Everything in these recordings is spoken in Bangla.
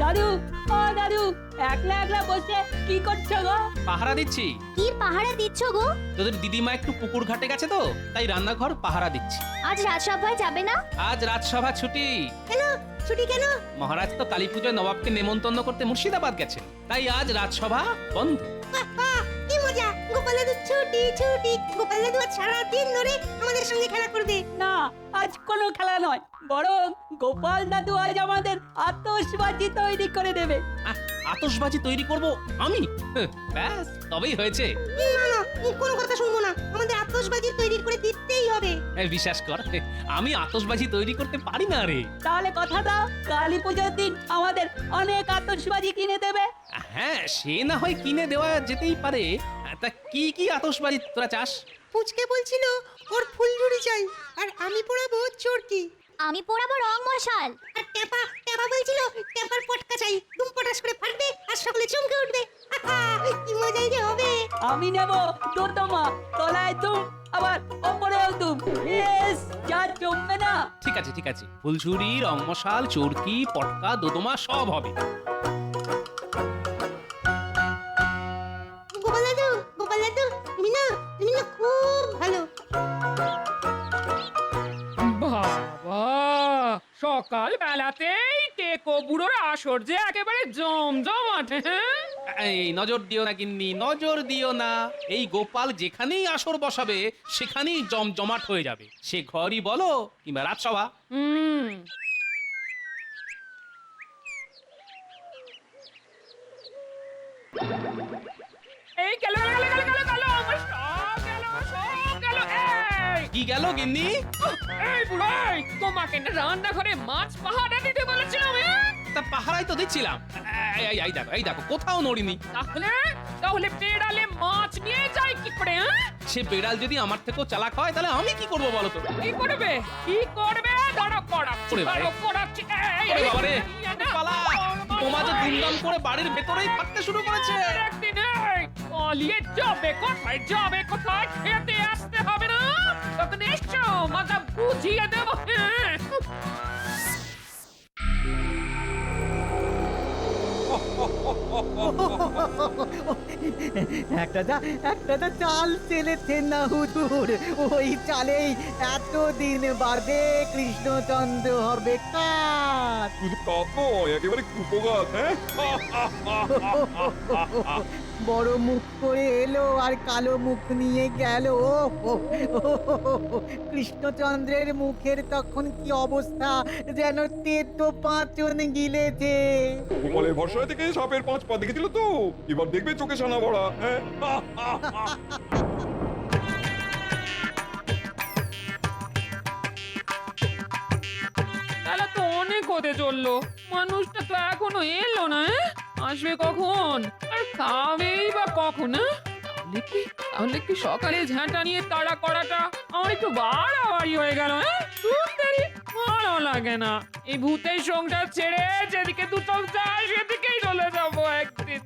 দাদু ও দাদু একলা একলা বসে কি করছ গো? পাহারা দিচ্ছি। কি পাহারা দিচ্ছ গো? তোদের দিদিমা একটু পুকুর ঘাটে গেছে তো তাই রান্নাঘর পাহারা দিচ্ছি। আজ রাজসভায় যাবে না? আজ রাজসভা ছুটি। কেন? ছুটি কেন? মহারাজ তো কালী পুজোয় নবাবকে নেমন্তন্ন করতে মুর্শিদাবাদ গেছে তাই আজ রাজসভা বন্ধ। গোপাল ছুটি ছুটি। গোপাল দাদু আজ সারাদিন ধরে আমাদের সঙ্গে খেলা করবে। না, আজ কোনো খেলা নয়। বরং গোপাল দাদু আজ আমাদের আতশবাজি তৈরি করে দেবে। আতশবাজি তৈরি করব আমি? হ্যাঁ, ব্যাস তবেই হয়েছে। না না কোনো কথা শুনব না। আমাদের আতশবাজি তৈরি করে দিতেই হবে। এই বিশ্বাস কর আমি আতশবাজি তৈরি করতে পারি না রে। তাহলে কথা দাও কালী পুজোর দিন আমাদের অনেক আতশবাজি কিনে দেবে। হ্যাঁ সে না হয় কিনে দেওয়া যেতেই পারে। তা কি কি আতশবাজি তোরা চাস? পুচকে বলছিল ওর ফুলঝুরি চাই আর আমি পড়াবো চোরকি। আমি পড়াবো রং মশাল। আর টেপা টেপা বলছিল টেপার পটকা চাই দুম পটাস করে ফাটবে আর সকলে চমকে উঠবে। আহা, কি মজাই যে হবে। আমি নেব দোতমা তলায় তুম আবার ওপরেও তুম ইয়েস যা জমবে না। ঠিক আছে ঠিক আছে। ফুলঝুরি রংমশাল চোরকি পটকা দোদমা সব হবে। সকাল বেলাতেই টেকো বুড়োর আসর যে একেবারে জমজমাট হ্যাঁ? এই নজর দিও না গিন্নি নজর দিও না। এই গোপাল যেখানেই আসর বসাবে সেখানেই জমজমাট হয়ে যাবে। সে ঘরই বলো কিংবা রাজসভা। হুম। এই গেল গেল গেল গেল কি গেল গিন্নি? এই বুড়ো এই, তোমাকে না রান্নাঘরে মাছ পাহাড়া দিতে বলেছিলাম হ্যাঁ? তা পাহারাই তো দিচ্ছিলাম। এই, এই, এই দেখো এই দেখো কোথাও নড়িনি। তাহলে তাহলে বেড়ালে মাছ নিয়ে যাই কি করে হ্যাঁ? সে বেড়াল যদি আমার থেকেও চালাক হয় তাহলে আমি কি করব বলো তো? কি করবে? কি করবে? দাঁড়া করা ওরে বাবারে। করাচ্ছি এই, ওরে এই, বাবারে ইয়ে না, পালা। বোমা যে দুমদাম করে বাড়ির ভেতরেই ফাটতে শুরু করেছে। একদিন এই, পালিয়ে যাবে কোথায়? যাবে কোথায়? খেতে আসতে হবে না তখন এসো মজা বুঝিয়ে দেবো হ্যাঁ। একটা যা একটা যা চাল চেলেছেন না হুজুর। ওই চালেই এতদিন বাড়বে কৃষ্ণচন্দ্র হবে শুধু নয় একেবারে হ্যাঁ? বড় মুখ করে এলো আর কালো মুখ নিয়ে গেল। কৃষ্ণচন্দ্রের মুখের তখন কি অবস্থা? যেন তেতো পাঁচন গিলেছে। থেকে সাপের পাঁচ পা দেখেছিল তো? এবার দেখবে চোখে সানা ভরা হ্যাঁ? তাহলে তো অনেক হতে চলল। মানুষটা তো এখনও এলো না হ্যাঁ? আসবে কখন? আর খাবেই বা কখন হ্যাঁ? তাহলে কি তাহলে কি সকালে ঝাঁটা নিয়ে তাড়া করাটা আমার একটু বাড়াবাড়ি হয়ে গেল হ্যাঁ? ভালো লাগে না। এই ভূতের সংসার ছেড়ে যেদিকে দু চোখ যায় সেদিকেই চলে যাব একদিন।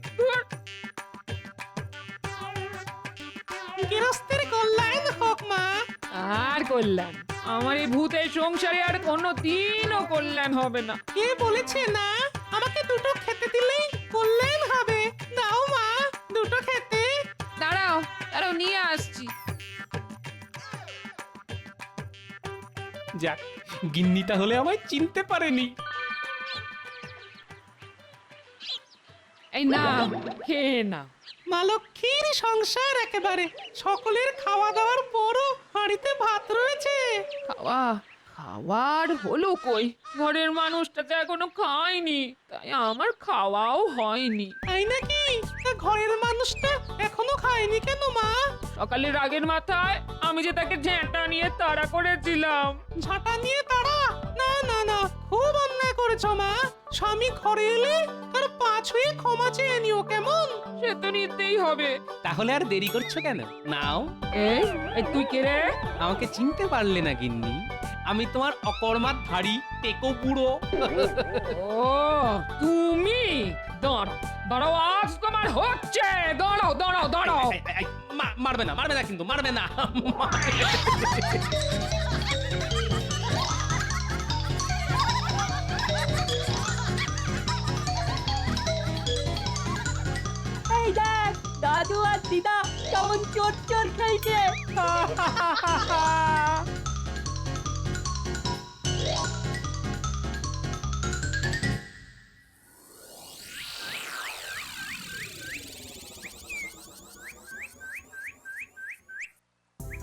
গৃহস্থের কল্যাণ হোক মা। আর কল্যাণ? আমার এই ভূতের সংসারে আর কোনো দিনও কল্যাণ হবে না। কে বলেছে না? আমাকে দুটো খেতে দিলেই কল্যাণ হবে। দাও মা দুটো খেতে। দাঁড়াও দাঁড়াও নিয়ে আসছি। যাক গিন্নি তাহলে আমায় চিনতে পারেনি। এই না খেয়ে না। মা লক্ষ্মীর সংসার একেবারে। সকলের খাওয়া দাওয়ার পরও হাঁড়িতে ভাত রয়েছে। খাওয়া খাওয়ার হলো কই? ঘরের মানুষটা তো এখনও খায়নি তাই আমার খাওয়াও হয়নি। তাই নাকি? তা ঘরের মানুষটা এখনও খায়নি কেন মা? সকালে রাগের মাথায় আমি যে তাকে ঝ্যাঁটা নিয়ে তাড়া করেছিলাম। ঝাঁটা নিয়ে তারা না না না খুব অন্যায় করেছ মা। স্বামী ঘরে এলে তার পা ছুঁয়ে ক্ষমা চেয়ে নিও কেমন? সে তো নিতেই হবে। তাহলে আর দেরি করছ কেন? নাও। এই এই তুই কে রে? আমাকে চিনতে পারলে না গিন্নি। আমি তোমার অকর্মার ধাড়ি টেকো বুড়ো। ও তুমি? দাঁড়াও দাঁড়াও আজ তোমার হচ্ছে। দাঁড়াও দাঁড়াও দাঁড়াও। মা- মারবে না মারবে না কিন্তু মারবে না। এই দেখ দাদু আর দিদা কেমন চোর চোর খেলছে।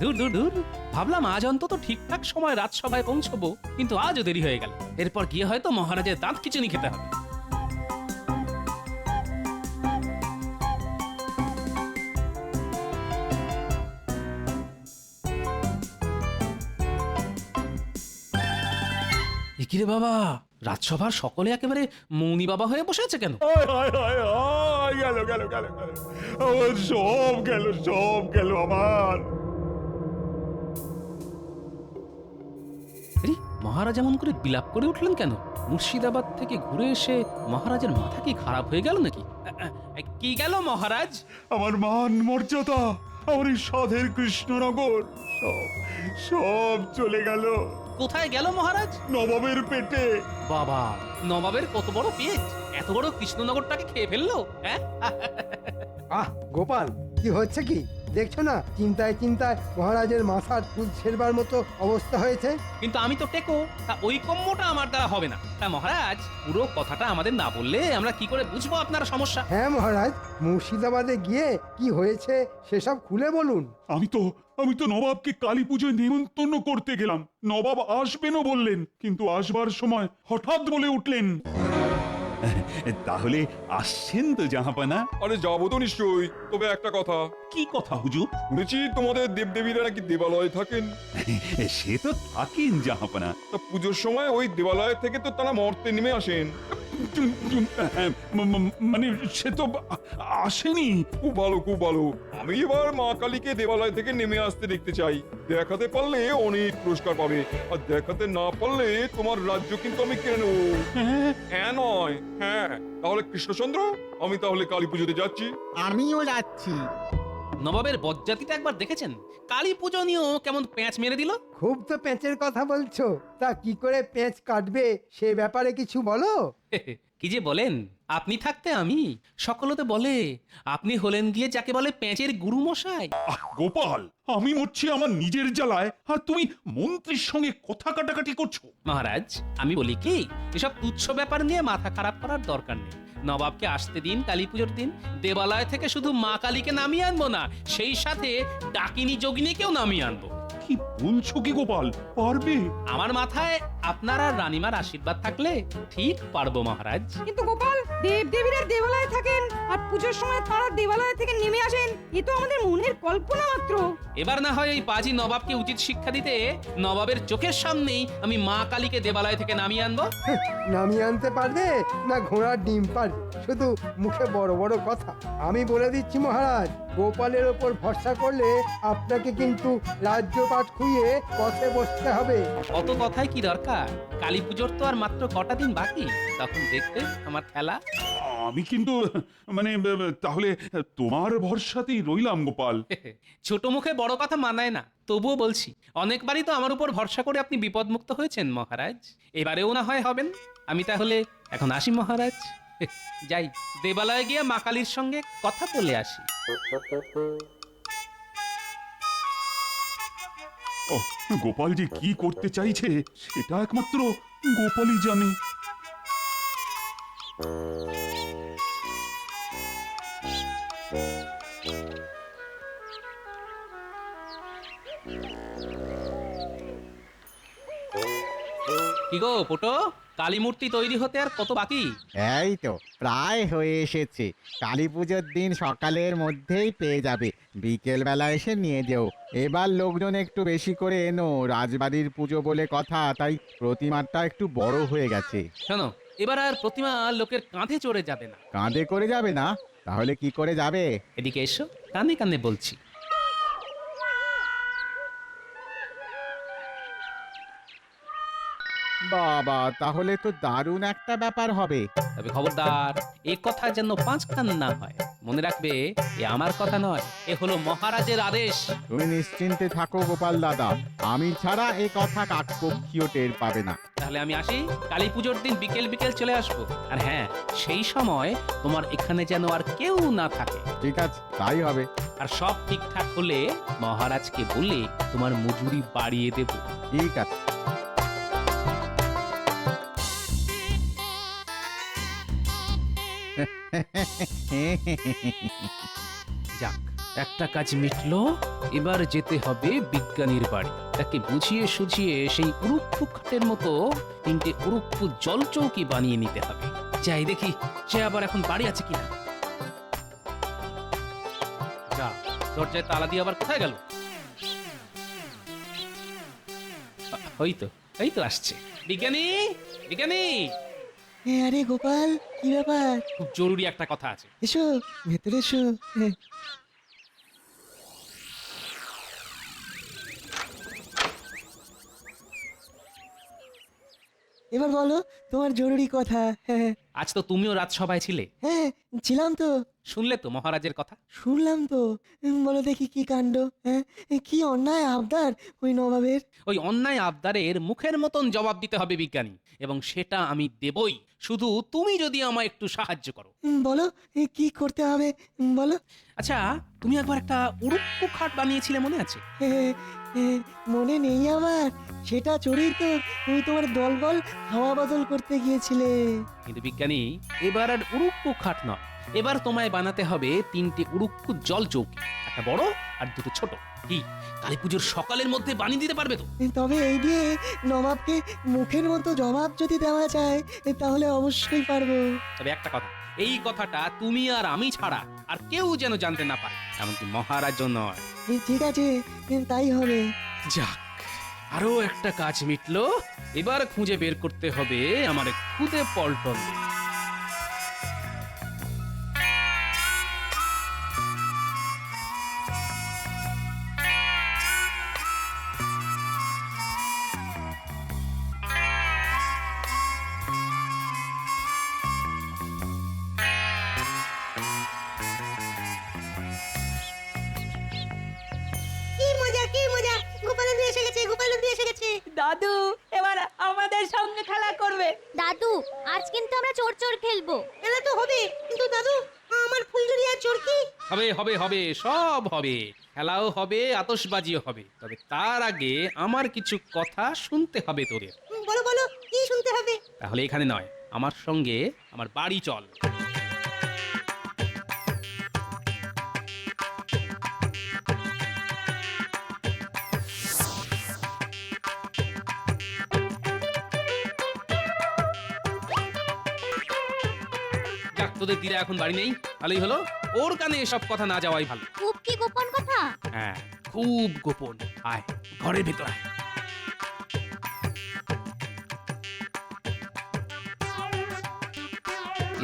দূর দূর দূর ভাবলাম আজ অন্তত ঠিকঠাক সময় রাজসভায় পৌঁছবো, কিন্তু আজও দেরি হয়ে গেল। এরপর গিয়ে হয়তো মহারাজের দাঁত খিচুনি খেতে হবে। এ কি রে বাবা, রাজসভার সকলে একেবারে মৌনি বাবা হয়ে বসে আছে কেন? সব গেল সব গেল আমার। মহারাজ এমন করে বিলাপ করে উঠলেন কেন? মুর্শিদাবাদ থেকে ঘুরে এসে মহারাজের মাথা কি খারাপ হয়ে গেল নাকি? কি গেল মহারাজ? আমার মান মর্যাদা আমার এই সাধের কৃষ্ণনগর সব সব চলে গেল। কোথায় গেল মহারাজ? নবাবের পেটে। বাবা নবাবের কত বড় পেট। এত বড় কৃষ্ণনগরটাকে খেয়ে ফেলল হ্যাঁ? আহ গোপাল কি হচ্ছে কি? দেখছ না? চিন্তায় চিন্তায় মহারাজের মাথার চুল ছেড়বার মতো অবস্থা হয়েছে? কিন্তু আমি তো টেকো তা ওই কম্যটা আমার দ্বারা হবে না। তা মহারাজ পুরো কথাটা আমাদের না বললে আমরা কি করে বুঝব আপনার সমস্যা? হ্যাঁ মহারাজ মুর্শিদাবাদে গিয়ে কি হয়েছে সেসব খুলে বলুন। আমি তো আমি তো নবাবকে কালী পুজোয় নেমন্তন্ন করতে গেলাম। নবাব আসবেনও বললেন কিন্তু আসবার সময় হঠাৎ বলে উঠলেন। তাহলে আসছেন তো জাহাপানা। আরে যাব তো নিশ্চয়ই। তবে একটা কথা। কি কথা হুজুর? শুনেছি তোমাদের দেবদেবীরা নাকি দেবালয়ে থাকেন। সে তো থাকেন জাহাপানা। তা পুজোর সময় ওই দেবালয় থেকে তো তারা মর্তে নেমে আসেন। মানে সে তো আসেনি। খুব ভালো খুব ভালো আমি এবার মা কালীকে দেবালয় থেকে নেমে আসতে দেখতে চাই। দেখাতে পারলে অনেক পুরস্কার পাবে আর দেখাতে না পারলে তোমার রাজ্য কিন্তু আমি কেড়ে নেব। হ্যাঁ নয় হ্যাঁ। তাহলে কৃষ্ণচন্দ্র আমি তাহলে কালী পুজোতে যাচ্ছি। আমিও যাচ্ছি। নবাবের বজ্জাতিটা একবার দেখেছেন? কালী পুজো নিয়েও কেমন প্যাঁচ মেরে দিল? খুব তো প্যাঁচের কথা বলছো। তা কি করে প্যাঁচ কাটবে সে ব্যাপারে কিছু বলো? কি যে বলেন? আপনি থাকতে আমি? সকলতে বলে আপনি হলেন গিয়ে যাকে বলে প্যাঁচের গুরু মশাই আহ, গোপাল আমি মরছি আমার নিজের জ্বালায় আর তুমি মন্ত্রীর সঙ্গে কথা কাটাকাটি করছ। মহারাজ আমি বলি কি এসব তুচ্ছ ব্যাপার নিয়ে মাথা খারাপ করার দরকার নেই। নবাবকে আসতে দিন কালী পুজোর দিন দেবালয় থেকে শুধু মা কালীকে নামিয়ে আনব না সেই সাথে ডাকিনী যোগিনীকেও নামিয়ে আনব। কি বলছো কি গোপাল? পারবে? আমার মাথায় আপনার আর রানীমার আশীর্বাদ থাকলে ঠিক পারব মহারাজ। কিন্তু গোপাল দেব দেবীরা দেবালয়ে থাকেন আর পুজোর সময় তারা দেবালয় থেকে নেমে আসেন। এ তো আমাদের মনের কল্পনা মাত্র। এবার না হয় এই পাজি নবাবকে উচিত শিক্ষা দিতে নবাবের চোখের সামনেই আমি মা কালীকে দেবালয় থেকে নামিয়ে আনব। নামিয়ে আনতে পারবে না ঘোড়ার ডিম পারবে? শুধু মুখে বড় বড় কথা। আমি বলে দিচ্ছি মহারাজ গোপালের ওপর ভরসা করলে আপনাকে কিন্তু রাজ্যপাট খুইয়ে পথে বসতে হবে। অত কথাই কি দরকার? কালী পুজোর তো আর মাত্র কটা দিন বাকি। তখন দেখতে আমার খেলা। আমি কিন্তু মানে তাহলে তোমার ভরসাতেই রইলাম গোপাল। ছোট মুখে বড় কথা মানায় না। তবুও বলছি অনেকবারই তো আমার উপর ভরসা করে আপনি বিপদমুক্ত হয়েছেন মহারাজ। এবারেও না হয় হবেন। আমি তাহলে এখন আসি মহারাজ। যাই দেবালয়ে গিয়ে মা কালীর সঙ্গে কথা বলে আসি। গোপাল যে কি করতে চাইছে সেটা একমাত্র গোপালই জানে। কি গো পোটো? কালী মূর্তি তৈরি হতে আর কত বাকি? এই তো প্রায় হয়ে এসেছে। কালী পুজোর দিন সকালের মধ্যেই পেয়ে যাবে। বিকেল বেলা এসে নিয়ে যেও। এবার লোকজন একটু বেশি করে এনো। রাজবাড়ির পুজো বলে কথা তাই প্রতিমাটা একটু বড় হয়ে গেছে। শোনো এবার আর প্রতিমা লোকের কাঁধে চড়ে যাবে না। কাঁধে করে যাবে না? তাহলে কি করে যাবে? এদিকে এসো কানে কানে বলছি। বাবা তাহলে তো দারুণ একটা ব্যাপার হবে। তবে খবরদার এ কথা যেন পাঁচ কান না হয়। মনে রাখবে এ আমার কথা নয় এ হলো মহারাজের আদেশ। তুমি নিশ্চিন্তে থাকো গোপাল দাদা। আমি ছাড়া এ কথা কাকপক্ষীয় টের পাবে না। তাহলে আমি আসি কালী পুজোর দিন বিকেল বিকেল চলে আসব। আর হ্যাঁ সেই সময় তোমার এখানে যেন আর কেউ না থাকে। ঠিক আছে তাই হবে। আর সব ঠিকঠাক হলে মহারাজকে বলে তোমার মজুরি বাড়িয়ে দেব। ঠিক আছে। যাক, একটা কাজ মিটলো। এবার যেতে হবে বিজ্ঞানীর বাড়ি। তাকে বুঝিয়ে সুঝিয়ে সেই উড়ুপ্পু খাটের মতো তিনটে উড়ুপ্পু জল চৌকি বানিয়ে নিতে হবে। যাই দেখি, সে আবার এখন বাড়ি আছে কিনা। যা, দরজায় তালা দিয়ে আবার কোথায় গেল? আ- ওই তো এই তো আসছে। বিজ্ঞানী বিজ্ঞানী! আরে গোপাল কি ব্যাপার? খুব জরুরি একটা কথা আছে। এসো ভেতরে এসো। এবার বলো তোমার জরুরি কথা। হ্যাঁ আজ তো তুমিও রাজসভায় ছিলে। হ্যাঁ ছিলাম তো। শুনলে তো মহারাজের কথা? শুনলাম তো। উম, বলো দেখি কি কাণ্ড। হ্যাঁ কি অন্যায় আবদার ওই নবাবের? ওই অন্যায় আবদারের মুখের মতন জবাব দিতে হবে বিজ্ঞানী এবং সেটা আমি দেবই। শুধু তুমি যদি আমায় একটু সাহায্য করো। উম, বলো এ, কি করতে হবে? উম, বলো। আচ্ছা তুমি একবার একটা উড়ুপ্পু খাট বানিয়েছিলে মনে আছে? এ, এ, মনে নেই আমার। সেটা চড়েই তো তুমি তোমার দলবল হাওয়া বদল করতে গিয়েছিলে। কিন্তু বিজ্ঞানী এবার আর উড়ুপ্পু খাট নয়। এবার তোমায় বানাতে হবে তিনটে উড়ুপ্পু জল চৌকি একটা বড় আর দুটো ছোট। কি কালী পুজোর সকালের মধ্যে বানিয়ে দিতে পারবে তো? তবে এই দিয়ে নবাবকে মুখের মতো জবাব যদি দেওয়া যায় তাহলে অবশ্যই পারব। তবে একটা কথা এই কথাটা তুমি আর আমি ছাড়া আর কেউ যেন জানতে না পারে। এমনকি মহারাজও নয়। এ, ঠিক আছে এ, তাই হবে। যাক আরও একটা কাজ মিটলো। এবার খুঁজে বের করতে হবে আমার খুদে পল্টন হবে হবে হবে সব হবে। খেলাও হবে আতশবাজিও হবে। তবে তার আগে আমার কিছু কথা শুনতে হবে তোদের। বলো বলো কি শুনতে হবে? তাহলে এখানে নয় আমার সঙ্গে আমার বাড়ি চল। তোদের দিদা এখন বাড়ি নেই ভালোই হলো। ওর কানে এসব কথা না যাওয়াই ভালো। খুব কি গোপন কথা? হ্যাঁ খুব গোপন। আয় ঘরের ভেতর আয়।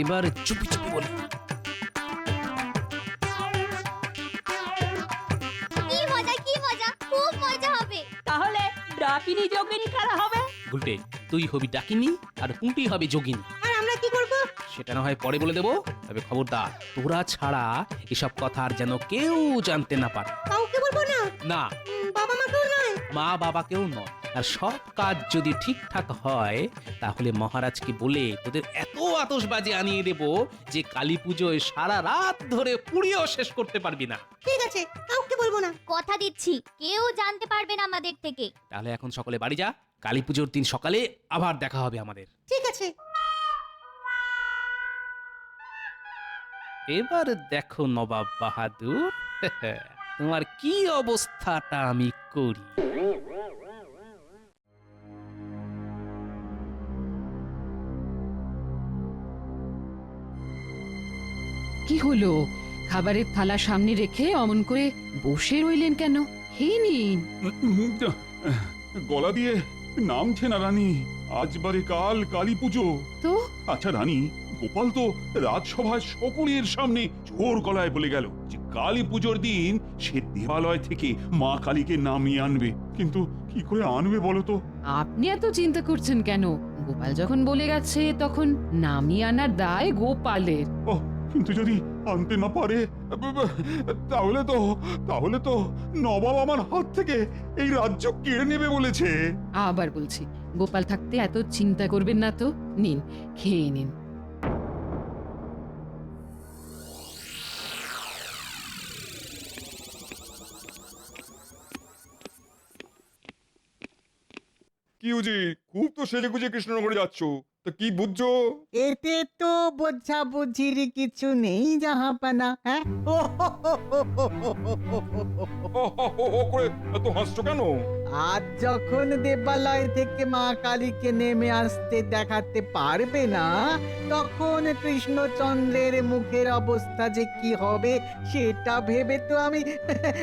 এবার চুপি চুপি বলি। কি মজা কি মজা খুব মজা হবে। তাহলে ডাকিনি যোগিনী খেলা হবে। গুলটে তুই হবি ডাকিনি আর পুঁটি হবে যোগিনী। সেটা না হয় পরে বলে দেবো। তবে খবরদার তোরা ছাড়া এসব কথা আর যেন কেউ জানতে না পারে। কাউকে বলব না? না। বাবা মাকেও নয়? মা বাবাকেও নয়। আর সব কাজ যদি ঠিকঠাক হয় তাহলে মহারাজকে বলে তোদের এত আতশবাজি আনিয়ে দেব যে কালী পুজোয় সারা রাত ধরে পুড়িয়েও শেষ করতে পারবি না। ঠিক আছে কাউকে বলব না। কথা দিচ্ছি কেউ জানতে পারবে না আমাদের থেকে। তাহলে এখন সকলে বাড়ি যা কালী পুজোর দিন সকালে আবার দেখা হবে আমাদের। ঠিক আছে। এবার দেখো নবাব বাহাদুর তোমার কি অবস্থাটা আমি করি? কি হলো? খাবারের থালা সামনে রেখে অমন করে বসে রইলেন কেন? খেয়ে নিন গলা দিয়ে নামছে না রানী। আজ বারে কাল কালী পুজো। তো? আচ্ছা রানী গোপাল তো রাজসভায় সকলের সামনে জোর গলায় বলে গেল যে কালী পুজোর দিন সে দেবালয় থেকে মা কালীকে নামিয়ে আনবে। কিন্তু কি করে আনবে বলো তো? আপনি এত চিন্তা করছেন কেন? গোপাল যখন বলে গেছে তখন নামিয়ে আনার দায় গোপালের। ও কিন্তু যদি আনতে না পারে তাহলে তো তাহলে তো নবাব আমার হাত থেকে এই রাজ্য কেড়ে নেবে বলেছে। আবার বলছি গোপাল থাকতে এত চিন্তা করবেন না তো? নিন খেয়ে নিন। কি উজি খুব তো সেজে গুজে কৃষ্ণনগরে যাচ্ছ তা কি বুঝছ এতে তো বোঝাবুঝির কিছু নেই জাহাপানা হ্যাঁ ও হো হো হো হো হো হো হো হো হো। হো হো হো হো করে এত হাসছো কেন আজ যখন দেবালয় থেকে মা কালীকে নেমে আসতে দেখাতে পারবে না তখন কৃষ্ণচন্দ্রের মুখের অবস্থা যে কি হবে সেটা ভেবে তো আমি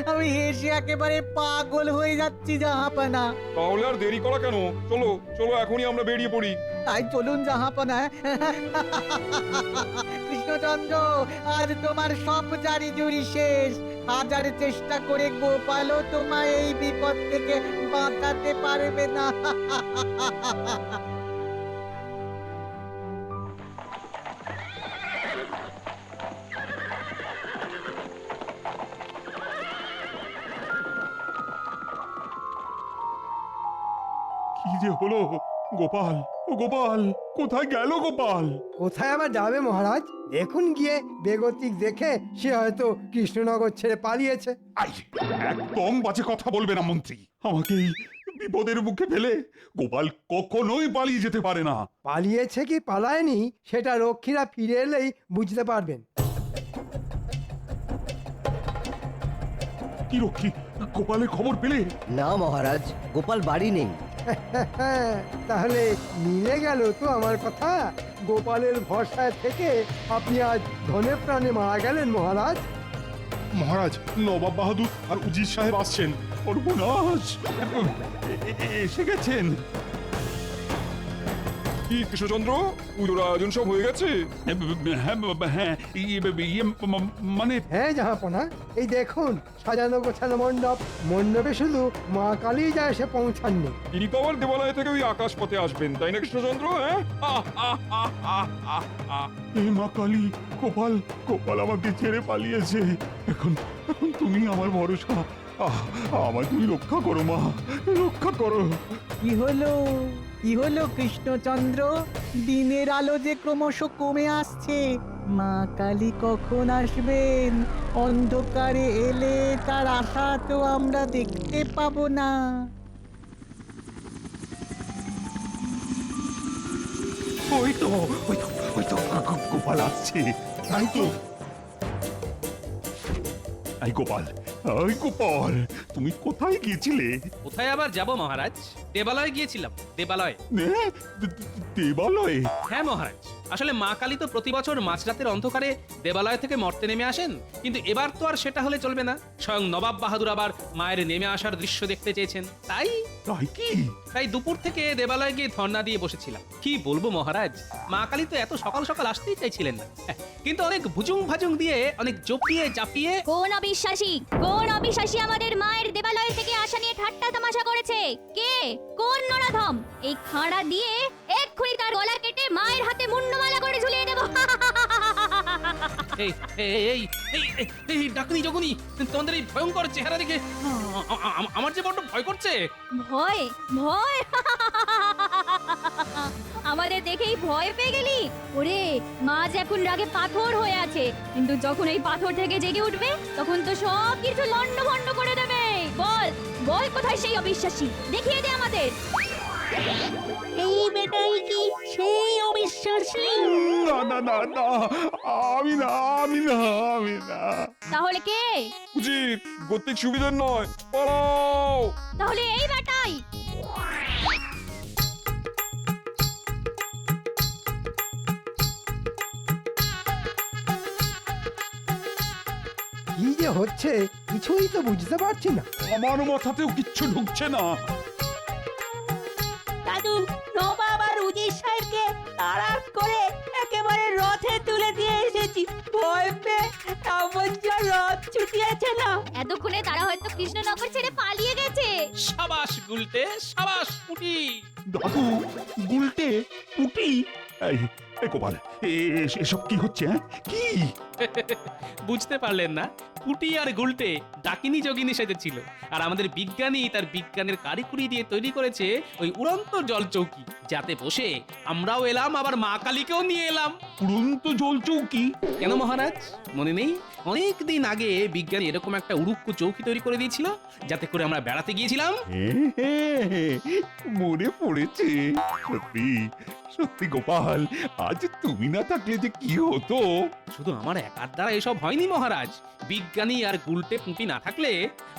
আমি হেসে একেবারে পাগল হয়ে যাচ্ছি জাহাপানা। তাহলে আর দেরি করা কেন? চলো চলো এখনই আমরা বেরিয়ে পড়ি। তাই চলুন জাহাপানা। কৃষ্ণচন্দ্র আজ তোমার সব জারি জুরি শেষ। হাজার চেষ্টা করে গোপালও তোমায় এই বিপদ থেকে বাঁচাতে পারবে না। কি যে হলো? গোপাল ও গোপাল কোথায় গেল গোপাল? কোথায় আবার যাবে মহারাজ? দেখুন গিয়ে বেগতিক দেখে সে হয়তো কৃষ্ণনগর ছেড়ে পালিয়েছে। আই একদম বাজে কথা বলবে না মন্ত্রী। আমাকে এই বিপদের মুখে ফেলে গোপাল কখনোই পালিয়ে যেতে পারে না। পালিয়েছে কি পালায়নি সেটা রক্ষীরা ফিরে এলেই বুঝতে পারবেন। কি রক্ষী গোপালের খবর পেলে? না মহারাজ গোপাল বাড়ি নেই। তাহলে মিলে গেল তো আমার কথা? গোপালের ভরসায় থেকে আপনি আজ ধনে প্রাণে মারা গেলেন, মহারাজ। মহারাজ, নবাব বাহাদুর আর উজির সাহেব আসছেন। সর্বনাশ এসে গেছেন। কি কৃষ্ণচন্দ্র? পুজোর আয়োজন সব হয়ে গেছে? হ্যাঁ হ্যাঁ ইয়ে মানে? হ্যাঁ জাহাপনা এই দেখুন সাজানো গোছানো মণ্ডপ মণ্ডপে শুধু মা কালী যা এসে পৌঁছাননি। তিনি তো আবার দেবালয় থেকে ওই আকাশ পথে আসবেন তাই না কৃষ্ণচন্দ্র হ্যাঁ? এ মা কালী গোপাল গোপাল আমাকে ছেড়ে পালিয়েছে। এখন এখন তুমি আমার ভরসা। আমায় তুমি রক্ষা করো মা রক্ষা করো। কি হলো? কি হলো কৃষ্ণচন্দ্র? দিনের আলো যে ক্রমশ কমে আসছে, মা কালী কখন আসবেন? অন্ধকারে এলে তার আশা তো আমরা দেখতে পাবো না। ওই তো ওই তো ওই তো গোপাল আসছে। তাই তো। এই গোপাল ওই গোপাল তুমি কোথায় গিয়েছিলে? কোথায় আবার যাব মহারাজ? দেবালয়ে গিয়েছিলাম দেবালয়ে। দে- দেবালয়ে। হ্যাঁ মহারাজ। আসলে মা কালী তো প্রতি বছর মাঝরাতের অন্ধকারে দেবালয় থেকে মর্তে নেমে আসেন কিন্তু এবার তো আর সেটা হলে চলবে না। স্বয়ং নবাব বাহাদুর আবার মায়ের নেমে আসার দৃশ্য দেখতে চেয়েছেন। তাই? তাই কি? তাই দুপুর থেকে দেবালয়ে গিয়ে ধর্ণা দিয়ে বসেছিলাম। কি বলব মহারাজ? মা কালী তো এত সকাল সকাল আসতেই চাইছিলেন না। হ্যাঁ, কিন্তু অনেক ভুজুং ভাজুং দিয়ে অনেক জপিয়ে চাপিয়ে কোন অবিশ্বাসী কোন অবিশ্বাসী আমাদের মায়ের দেবালয় থেকে আসা নিয়ে ঠাট্টা তামাশা করেছে? কে? কোন নরাধম? এই খাঁড়া দিয়ে এক্ষুনি তার গলা কেটে মায়ের হাতে মুন্ডমালা করে ঝুলিয়ে দেব। এই এই এই ডাকনি জগুনি তোমাদের এই ভয়ঙ্কর চেহারা দেখে আমার যে বড্ড ভয় করছে। ভয় ভয়। আমাদের দেখেই ভয় পেয়ে গেলি? ওরে মাছ এখন রাগে পাথর হয়ে আছে। কিন্তু যখন এই পাথর থেকে জেগে উঠবে তখন তো সব কিছু লন্ড ভন্ড করে দেবে। বল বল কোথায় সেই অবিশ্বাসী? দেখিয়ে দে আমাদের। এই বেটাই কি সেই অবিশ্বাসী? না না না না আমি না আমি না আমি না। তাহলে কে? উচিত গতিক সুবিধার নয় পালাও তাহলে এই বেটাই। কি যে হচ্ছে কিছুই তো বুঝতে পারছি না। আমার মাথাতেও কিচ্ছু ঢুকছে না। পেয়ে যা রাত ছুটি আছে না। এতক্ষণে তারা হয়তো কৃষ্ণনগর ছেড়ে পালিয়ে গেছে। সাবাস গুলতে সাবাস পুটি। দাদু গুলতে পুটি? এই গোপাল? এ- এ- এসব কি হচ্ছে হ্যাঁ? কি? বুঝতে পারলেন না পুটি আর গুলটে ডাকিনি যোগিনী সেজেছিল আর আমাদের বিজ্ঞানী তার বিজ্ঞানের কারিকুরি দিয়ে তৈরি করেছে ওই উড়ন্ত জল চৌকি যাতে বসে আমরাও এলাম আবার মা কালীকেও নিয়ে এলাম। উড়ন্ত জল চৌকি? কেন মহারাজ? মনে নেই? অনেক দিন আগে বিজ্ঞানী এরকম একটা উড়ুক্কু চৌকি তৈরি করে দিয়েছিল যাতে করে আমরা বেড়াতে গিয়েছিলাম। মনে পড়েছে সত্যি। সত্যি গোপাল আজ তুমি না থাকলে যে কি হতো? শুধু আমার একার দ্বারা এসব হয়নি মহারাজ। বিজ্ঞানী আর গুলটে পুঁটি না থাকলে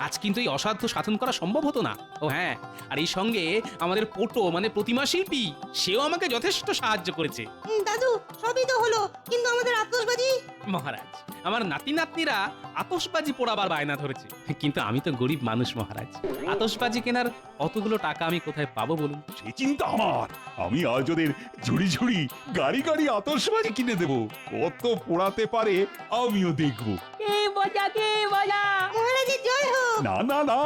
আজ কিন্তু এই অসাধ্য সাধন করা সম্ভব হতো না। ও হ্যাঁ আর এই সঙ্গে আমাদের পোটো মানে প্রতিমা শিল্পী সেও আমাকে যথেষ্ট সাহায্য করেছে। দাদু সবই তো হলো কিন্তু আমাদের আত্মসবাদী মহারাজ আমার নাতি নাতনিরা আতসবাজি পোড়াবার বায়না ধরেছে। কিন্তু আমি তো গরিব মানুষ মহারাজ। আতসবাজি কেনার অতগুলো টাকা আমি কোথায় পাবো বলুন? সে চিন্তা আমার। আমি আজ ওদের ঝুড়ি ঝুড়ি গাড়ি গাড়ি আতসবাজি কিনে দেবো। কত পোড়াতে পারে আমিও দেখব। মজা কে মজা? মহারাজের জয় হোক। না না না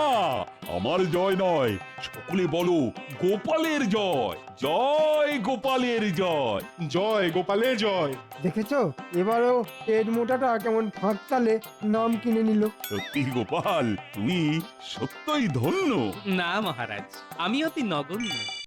আমার জয় নয়। সকলে বলো গোপালের জয়। জয় গোপালের জয়। জয় গোপালের জয়। দেখেছ? এবারও পেট মোটাটা কেমন ফাঁক তালে নাম কিনে নিল। সত্যি গোপাল তুমি সত্যই ধন্য। না মহারাজ আমি অতি নগণ্য।